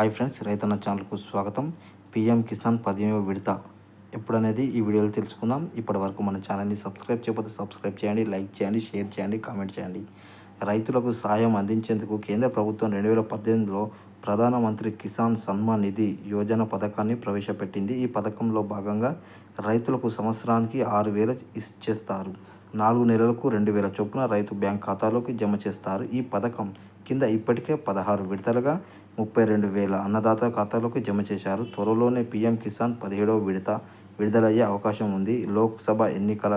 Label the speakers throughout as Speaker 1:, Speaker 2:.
Speaker 1: Hi friends రైతన్న ఛానల్కు స్వాగతం. పిఎం కిసాన్ పదిహేవ విడత. ఎప్పుడనేది ఈ వీడియోలో తెలుసుకుందాం. ఇప్పటి వరకు మన ఛానల్ని సబ్స్క్రైబ్ చేయకపోతే సబ్స్క్రైబ్ చేయండి లైక్ చేయండి షేర్ చేయండి కామెంట్ చేయండి. రైతులకు సాయం అందించేందుకు కేంద్ర ప్రభుత్వం రెండు వేల పద్దెనిమిదిలో ప్రధానమంత్రి కిసాన్ సన్మాన్ నిధి యోజన పథకాన్ని ప్రవేశపెట్టింది. ఈ పథకంలో భాగంగా రైతులకు సంవత్సరానికి ఆరు వేలు ఇచ్చేస్తారు. నాలుగు నెలలకు రెండు వేల చొప్పున రైతు బ్యాంక్ ఖాతాలోకి జమ చేస్తారు. ఈ పథకం కింద ఇప్పటికే పదహారు విడతలుగా ముప్పై రెండు వేల అన్నదాత ఖాతాలోకి జమ చేశారు. త్వరలోనే పీఎం కిసాన్ పదిహేడవ విడత విడుదలయ్యే అవకాశం ఉంది. లోక్సభ ఎన్నికల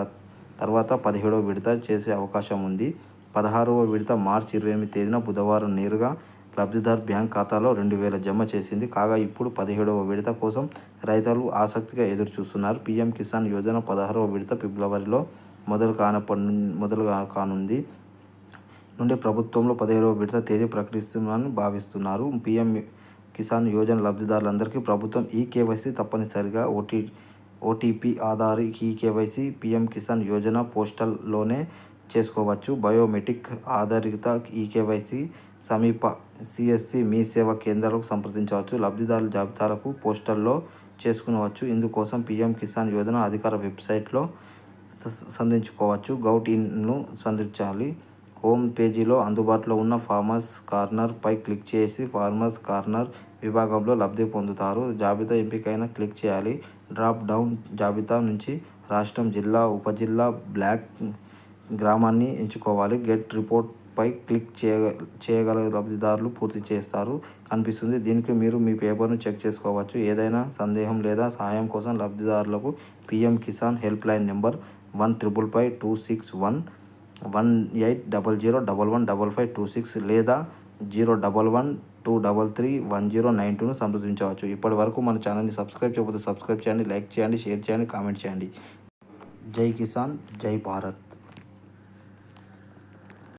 Speaker 1: తర్వాత పదిహేడవ విడత చేసే అవకాశం ఉంది. పదహారవ విడత మార్చి ఇరవై ఎనిమిది తేదీన బుధవారం నేరుగా లబ్ధిదార్ బ్యాంక్ ఖాతాలో రెండు వేల జమ చేసింది. కాగా ఇప్పుడు పదిహేడవ విడత కోసం రైతులు ఆసక్తిగా ఎదురు చూస్తున్నారు పీఎం కిసాన్ యోజన పదహారవ విడత ఫిబ్రవరిలో మొదలు కానప్పటి మొదలు కానుంది. నుండి ప్రభుత్వంలో పదిహేడవ విడత తేదీ ప్రకటిస్తున్నారని భావిస్తున్నారు. పీఎం కిసాన్ యోజన లబ్ధిదారులందరికీ ప్రభుత్వం ఈ కేవైసీ తప్పనిసరిగా OT OTP Aadhaar E KYC PM Kisan Yojana పోస్టల్లోనే చేసుకోవచ్చు. బయోమెట్రిక్ ఆధారిత ఈ కేవైసీ సమీప సిఎస్సి మీ సేవా కేంద్రాలకు సంప్రదించవచ్చు. లబ్ధిదారుల జాబితాలకు పోస్టల్లో చేసుకునవచ్చు. ఇందుకోసం పీఎం కిసాన్ యోజన అధికార వెబ్సైట్లో సంధించుకోవచ్చు. గౌట్ ఇన్ను సంధించాలి హోమ్ పేజీలో అందుబాటులో ఉన్న ఫార్మర్స్ కార్నర్ పై క్లిక్ చేసి ఫార్మర్స్ కార్నర్ విభాగంలో లబ్ధి పొందుతారు. జాబితా ఎంపికైన క్లిక్ చేయాలి. డ్రాప్ డౌన్ జాబితా నుంచి రాష్ట్రం జిల్లా ఉపజిల్లా బ్లాక్ గ్రామాన్ని ఎంచుకోవాలి. గెట్ రిపోర్ట్ పై క్లిక్ చేయ చేయగల లబ్ధిదారులు పూర్తి చేస్తారు. కనిపిస్తుంది. దీనికి మీరు మీ పేపర్ను చెక్ చేసుకోవచ్చు. ఏదైనా సందేహం లేదా సహాయం కోసం లబ్ధిదారులకు PM Kisan help line number one triple five two six one one eight double zero double one double five two six లేదా zero double one two double three one zero nine టూను సంప్రదించవచ్చు. ఇప్పటి వరకు మన ఛానల్ని సబ్స్క్రైబ్ చేయకపోతే subscribe చేయండి like చేయండి share చేయండి కామెంట్ చేయండి. జై కిసాన్ జై భారత్.